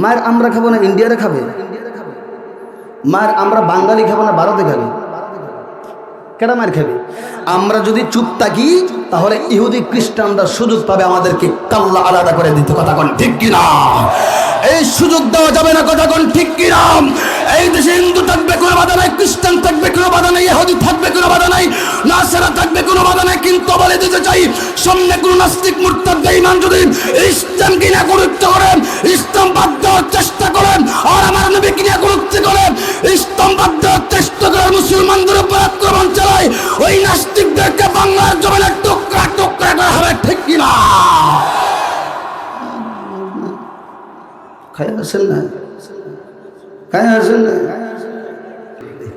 মায়ের আমরা খাব না ইন্ডিয়ারে খাবে? মায়ের আমরা বাঙালি খাব না ভারতে খাবে? কেটা মায়ের খাবে? আমরা যদি চুপ থাকি, তাহলে ইহুদি খ্রিস্টানরা সুযোগ পাবে আমাদেরকে কাল্লা আলাদা করে দিতে, কথা কন ঠিক কিনা? এই সুযোগ দেওয়া যাবে না, কথা কন ঠিক কিনা? এই দেশে হিন্দু থাকবে, কোনো বাধা নাই, খ্রিস্টান থাকবে, কোনো বাধা নাই, ইহুদি থাকবে, কোনো বাধা নাই, নাসেরা থাকবে, কোনো বাধা নাই, কিন্তু বলে দিতে চাই, সামনে কোনো নাস্তিক মুরতাদ বেঈমান যদি ইসলামকে না গুরুত্ব করেন, ইসলাম বাদ দেওয়ার চেষ্টা করেন, আর আমার নবীকে নিয়ে গুরুত্ব করেন, ইসলাম বাদ চেষ্টা করেন, মুসলমানদের উপর আক্রমণ চালায়, ওই নাস্তিকদেরকে বাংলার জমিনে টুকরা টুকরা করা হবে, ঠিক কিনা? খাই আসেন না। আসেন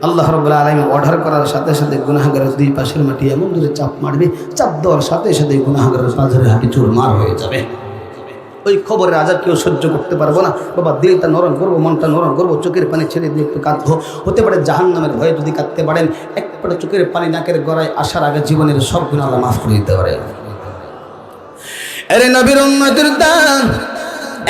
আল্লাহ রবুল্লা আলম অর্ডার করার সাথে সাথে গুনাহাগারের দুই পাশের মাটি এমন দূরে চাপ মারবে, চাপ দেওয়ার সাথে সাথে গুনাহাগারের পাঁচের হাঁটি চুর মার হয়ে যাবে। ওই খবরের আজাব কেউ সহ্য করতে পারব না। বাবা, দিলটা নরম করব, মনটা নরম করব, চোখের পানি ছেড়ে দিয়ে একটু কাঁদবো। হতে পারে জাহান নামের ভয়ে যদি কাঁদতে পারেন এক পারে চোখের পানি নাকের গড়ায় আসার আগে জীবনের সব গুণ আল্লাহ মাফ করে দিতে পারে আরে নবীর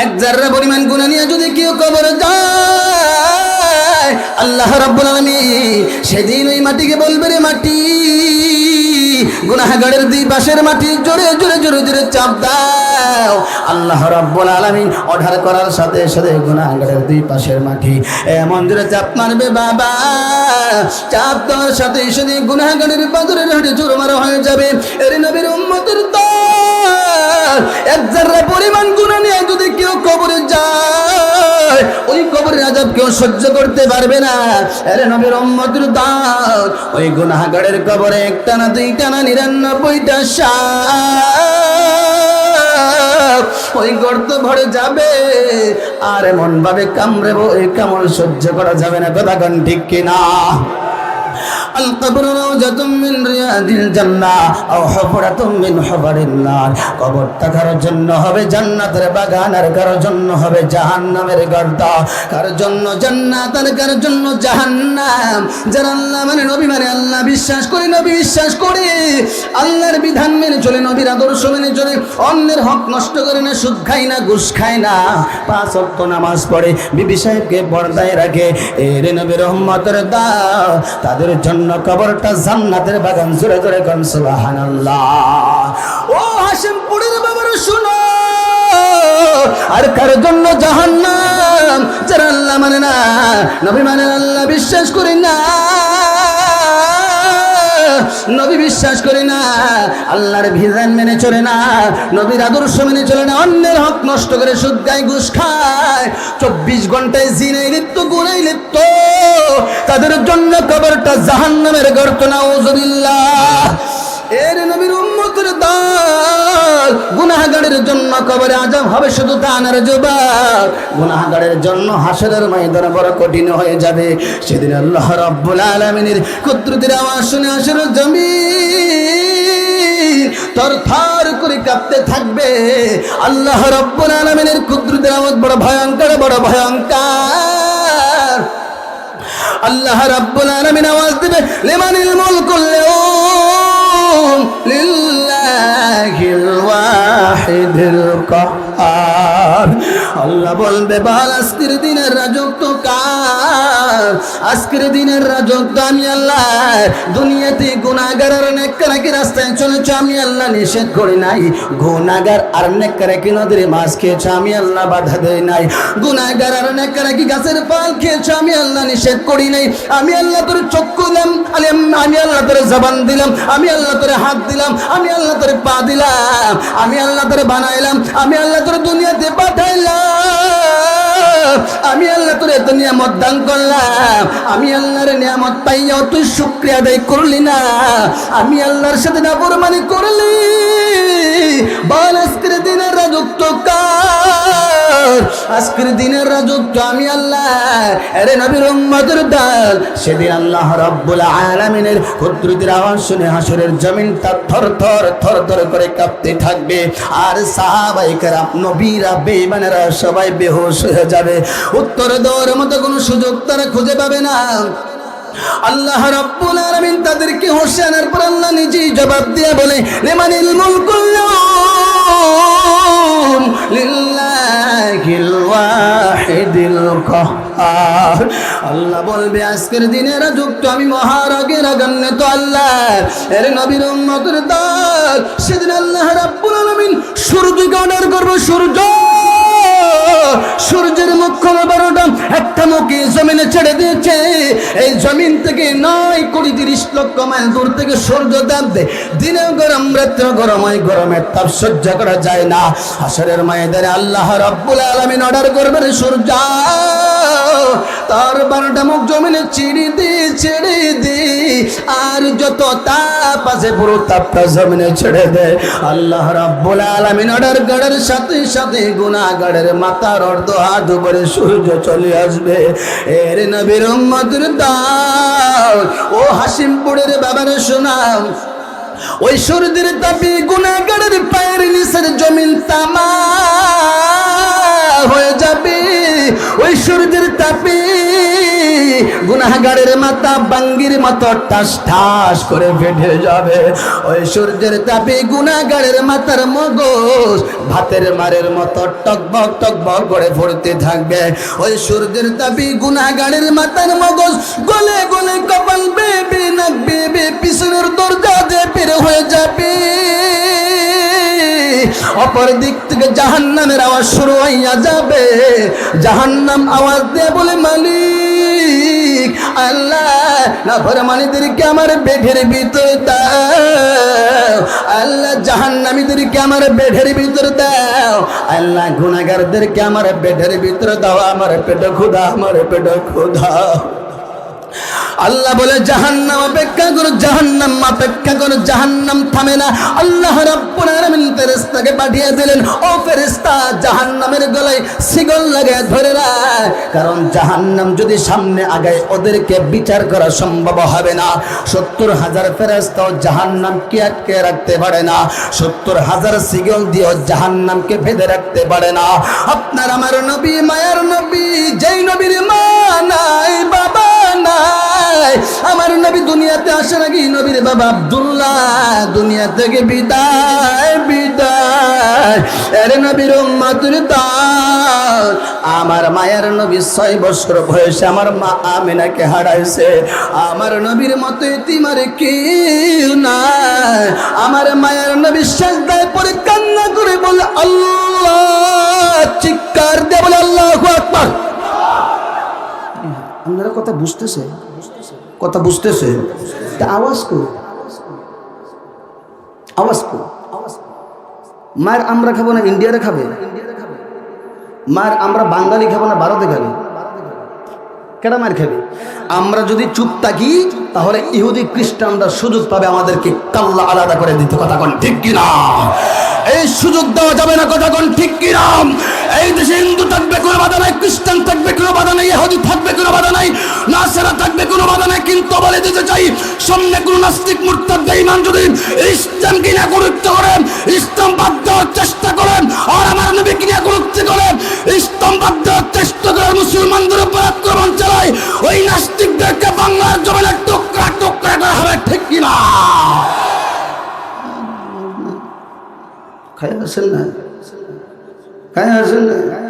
এক জাররা পরিমাণ গুণা নিয়ে যদি কেউ কবর যায়, আল্লাহ রাব্বুল আলামিন সেদিন ওই মাটিকে বলবে রে মাটি, গুনাহগারের দুই পাশের মাটি জোরে জোরে জোরে জোরে চাপ দাও। আল্লাহ রাব্বুল আলামিন অর্ডার করার সাথে সাথে গুনাহগারের দুই পাশের মাটি এমন জোরে চাপ মারবে, বাবা। চাপ দেওয়ার সাথে সাথে গুনাহগারের পাথরের হাটে চুরমার হয়ে যাবে। এর নবীর উম্মতের দল এক জাররা পরিমাণ গুণা নিয়ে আজাব কেউ সহ্য করতে পারবে না। আরে নবীর উম্মতের দল ওই গুনাহগারের কবরে একটা না দুইটা না নিরানব্বইটা সাপ, ওই গর্ত ভরে যাবে। আর এমন ভাবে কামড়ে কামড় সহ্য করা যাবে না। কথা ঠিক কিনা? القبر روضة من رياض الجنة أو حفرة من حفر النار কবরটা কারোর জন্য হবে জান্নাতের বাগান আর কারোর জন্য হবে জাহান্নামের গর্ত কারোর জন্য জান্নাত আর কারোর জন্য জাহান্নাম যারা আল্লাহ মানে নবী মানে আল্লাহ বিশ্বাস করে নবী বিশ্বাস করে আল্লাহর বিধান মেনে চলে নবীর আদর্শ মেনে চলে অন্যের হক নষ্ট করে না সুদ খায় না ঘুষ খায় না পাঁচ অক্ত নামাজ পড়ে বিবি সাহেবকে পর্দায় রাখে এর নবীর রহমতের দাও তাদের জন্য কবরটা জান্নাতের বাগান ও বাবার শুনো। আর কার জন্য জাহান্নাম? যারা আল্লাহ মানে না, নবী মানে আল্লাহ বিশ্বাস করি না। নবী বিশ্বাস করে না, আল্লাহর ভিজান মেনে চলে না, নবীর আদর্শ মেনে চলে না, অন্যের হক নষ্ট করে সুদ গায়ে ঘুষ খায়। চব্বিশ ঘন্টায় জিনে লিপ্ত গুণাই লিপ্ত। তাদের জন্য কবরটা জাহান্নামের গর্ত না ওজবিল্লাহ এর নবীর উম্মতের দল গুনাহগারের জন্য কবরে আজব হবে, শুধু তানার জবাব গুনাহগারের জন্য হাসরের ময়দান বড় কঠিন হয়ে যাবে। সেদিন আল্লাহ রাব্বুল আলামিনের কুদরতের আওয়াজ শুনে হাসরের জমিন তর থার করে কাঁপতে থাকবে। আল্লাহ রাব্বুল আলামিনের কুদরতের আওয়াজ বড় ভয়ঙ্কর বড় ভয়ঙ্কর। আল্লাহ রাব্বুল আলামিন আওয়াজ দিবে, লিমানিল মুলকুল ইয়াউম লিল্লাহিল ওয়াহিদিল কাহার। আল্লাহ বলবে, বালাস্তির দিনের রাজত্ব আজকের দিনের রাজত্ব আমি আল্লাহ, দুনিয়াতে গুনাহগার আর নেককারা রাস্তায় চলেছে আমি আল্লাহ, নিষেধ করি নাই। গুনাহগার আর নেককারাকি নদীর মাছ খেয়েছে আমি আল্লাহ, বাধা দেই নাই। গুনাহগার আর নেককারাকি গাছের পাল খেয়েছে আমি আল্লাহ, নিষেধ করি নাই। আমি আল্লাহ তোর চক্ষু দিলাম আমি আল্লাহ তোর জবান দিলাম, আমি আল্লাহ তোর হাত দিলাম, আমি আল্লাহ তোর পা দিলাম, আমি আল্লাহ তোর বানাইলাম, আমি আল্লাহ তোর দুনিয়াতে পাঠাইলাম। আমি আল্লাহ তোর এত নিয়ামত দান করলাম। আমি আল্লাহর নিয়ামত পাইয়াও তুই শুক্রিয়া আদায় করলি না। আমি আল্লাহর সাথে না করলি। বল কার আজকের দিনের রাজত্ব আমি আল্লাহ, আরে নবীর উম্মতের দল। সেদিন আল্লাহ রাব্বুল আলামিনের কুদরতের আওয়াজ শুনে হাসরের জমিনটা থর থর থর থর করে কাঁপতে থাকবে। আর সাহাবাই কেরাম, নবীরা, বেঈমানেরা সবাই বেহুশ হয়ে যাবে। উত্তর দেওয়ার মতো কোনো সুযোগ তারা খুঁজে পাবে না। আল্লাহ রাব্বুল আলামিন তাদেরকে হোসেনের পর আল্লাহ নিজেই জবাব দিয়ে বলে, লিমানিল মুলকুল কহার আল্লাহ বলবে, আজকের দিনের যুক্ত আমি মহারগের মহারাগের তো আল্লাহ। এর নবীর উম্মতের দল, সেদিন আল্লাহ রাব্বুল সূর্য সূর্যকে অর্ডার করব, সূর্য। সূর্যের মুখ্য বারোটা একটা জমিনে ছেড়ে দিয়েছে। এই জমিন থেকে নয় কুড়ি তিরিশ লক্ষ মাইল দূর থেকে সূর্য তাপ দেয় দিনেও গরম, রাত্রে গরম হয় গরমের তাপ সহ্য করা যায় না। হাসরের মায়েদের আল্লাহ রব্বুল আলমিন অর্ডার করবেন, সূর্য। তার বারোটা মুখ জমিনে ছিড়ে দি ছেড়ে দি, আর যত তাপ আছে পুরো তাপটা জমিনে ছেড়ে দে। আল্লাহ রাব্বুল আলামিন অর্ডার গাড়ের সাথে সাথে গুনাহগারের মাথার অর্ধ হাত উপরে সূর্য চলে আসবে। এর নবীর উম্মতের দাও ও হাসিমপুরের বাবার শোনাম ওই সূর্যের তাপে গুনাহগারের পায়ের নিচের জমিন তামা। হয়ে যাবে, ওই সূর্যের তাপে গুনাহগারের মাথা বাঙ্গির মতো টাস ঠাস করে ফেটে যাবে। ওই সূর্যের তাপে গুনাহগারের মাথার মগজ ভাতের মারের মতো টকবক টকবক করে ফুটতে থাকবে। ওই সূর্যের তাপে গুনাহগারের মাথার মগজ গলে গলে কপাল বেবে, নাক বেবে, পিছনের অপর দিক থেকে জাহান্নামের আওয়াজ শুরু হইয়া যাবে। জাহান্নাম আওয়াজ দিয়ে বলে, মালিক, আল্লাহ না ভরে মালিকদেরকে আমার বেঘের ভিতরে দাও। আল্লাহ, জাহান্নামীদেরকে আমার বেঢের ভিতরে দাও। আল্লাহ গুনাগারদেরকে আমার বেঢের ভিতরে দাও। আমার পেটে ক্ষুধা, আমার পেটে ক্ষুধা। আল্লাহ বলে, জাহান্নাম অপেক্ষা করো, জাহান্নাম অপেক্ষা করো, জাহান্নাম থামে না। আল্লাহ ফেরেশতাকে পাঠিয়ে দিলেন, ও ফেরেশতা, জাহান্নামের গলায় শিকল লাগিয়ে ধরে রাখ। কারণ জাহান্নাম যদি সামনে আগায়, ওদেরকে বিচার করা সম্ভব হবে না। সত্তর হাজার ফেরেশতাও জাহান্নামকে আটকে রাখতে পারে না। সত্তর হাজার শিকল দিয়েও জাহান্নামকে বেঁধে রাখতে পারে না। আপনার আমার নবী, মায়ার নবী, যেই নবীর মা নাই, বাবা নাই। আমার নবী দুনিয়াতে আসে নাকি নবীর বাবা আব্দুল্লাহ দুনিয়া থেকে বিদায় বিদায়। নবীর দান। আমার মায়ের নবী ছয় বছর বয়সে আমার মা আমিনাকে হারাইছে। আমার নবীর মতো ইতিমার কেউ নাই। আমার মায়ের নবী সাজদায় কথা বুঝতেছে? কথা বুঝতেছে। তা আওয়াজ করো আওয়াজ করো মায়ের আমরা খাব না ইন্ডিয়ারে খাবে? মায়ের আমরা বাঙালি খাব না ভারতে খাবে? কেডা মার খাবে? আমরা যদি চুপ থাকি তাহলে ইহুদি খ্রিস্টানরা সুযোগ পাবে আমাদেরকে কাল্লা আলাদা করে দিতে কথা কন ঠিক কিনা? এই সুযোগ দেওয়া যাবে না কথা কোন ঠিক কিনা? এই দেশে হিন্দু থাকবে, কোনো বাধা নাই, খ্রিস্টান থাকবে, কোনো বাধা নাই, ইহুদি থাকবে, কোনো বাধা নাই, নাসেরা থাকবে, কোনো বাধা নাই, কিন্তু বলে দিতে চাই, সামনে কোনো নাস্তিক মুরতাদ বেঈমান যদি ইসলামকে না গুরুত্ব করেন, ইসলাম বাদ দেওয়ার চেষ্টা করেন, আর আমার নবীকে নিয়ে গুরুত্ব করেন, ইসলাম বাদ চেষ্টা করেন, মুসলমানদের উপর আক্রমণ চালায়, ওই নাস্তিকদেরকে বাংলার জমিনে টুকরা টুকরা করা হবে, ঠিক কিনা? খাই আসেন না। খাই আসেন না